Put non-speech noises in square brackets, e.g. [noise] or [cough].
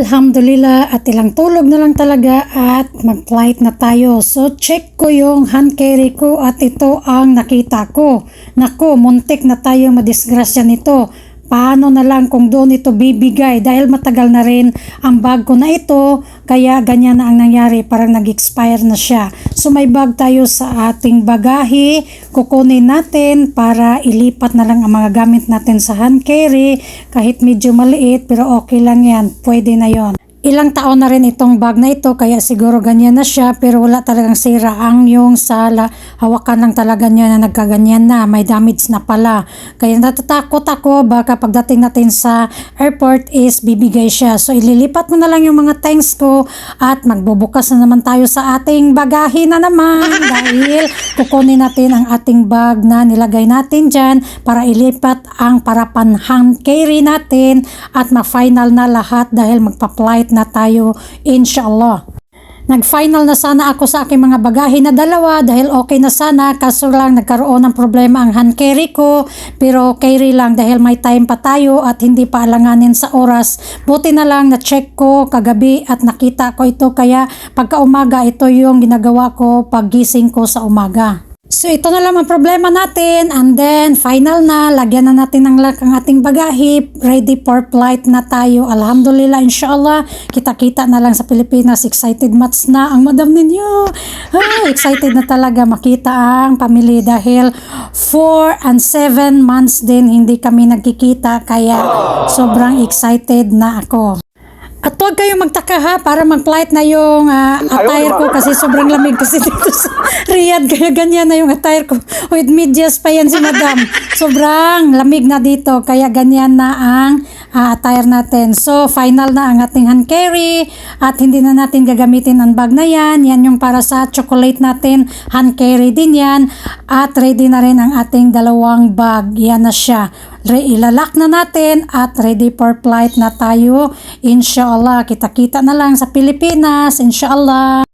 Alhamdulillah at ilang tulog na lang talaga at mag-flight na tayo. So check ko yung hand carry ko at ito ang nakita ko. Nako, muntik na tayo madisgrasya nito. Paano na lang kung doon ito bibigay? Dahil matagal na rin ang bag ko na ito kaya ganyan na ang nangyari. Parang nag-expire na siya. So may bag tayo sa ating bagahe. Kukunin natin para ilipat na lang ang mga gamit natin sa hand carry. Kahit medyo maliit pero okay lang yan. Pwede na yon. Ilang taon na rin itong bag na ito kaya siguro ganyan na siya pero wala talagang sira ang yung sa la- hawakan lang talaga niya na nagkaganyan na may damage na pala. Kaya natatakot ako baka pagdating natin sa airport is bibigay siya. So ililipat mo na lang yung mga things ko at magbubukas na naman tayo sa ating bagahe na naman. [laughs] Dahil kukunin natin ang ating bag na nilagay natin dyan para ilipat ang parapan hand carry natin at ma-final na lahat dahil magpa-flight na tayo inshallah. Nag-final na sana ako sa aking mga bagahe na dalawa dahil okay na sana kaso lang nagkaroon ng problema ang hand carry ko pero carry lang dahil may time pa tayo at hindi pa alanganin sa oras. Buti na lang na-check ko kagabi at nakita ko ito kaya pagka umaga ito yung ginagawa ko paggising ko sa umaga. So ito na lang ang problema natin. And then final na lagyan na natin ng ang ating bagahe. Ready for flight na tayo. Alhamdulillah inshallah. Kita-kita na lang sa Pilipinas. Excited much na ang madam ninyo. Ah, excited na talaga makita ang pamilya dahil 4 and 7 months din hindi kami nagkikita. Kaya sobrang excited na ako at huwag kayong magtaka ha para mag-flight na yung ah, attire ko kasi sobrang lamig kasi dito sa [laughs] Riyadh kaya ganyan na yung attire ko. With medyas pa yan si madam. [laughs] Sobrang lamig na dito kaya ganyan na ang ah, attire natin. So final na ang ating hand carry at hindi na natin gagamitin ang bag na yan. Yan yung para sa chocolate natin. Hand carry din yan. At ready na rin ang ating dalawang bag. Yan na siya. Ilalak na natin at ready for flight na tayo. Inshallah, kita-kita na lang sa Pilipinas. Inshallah.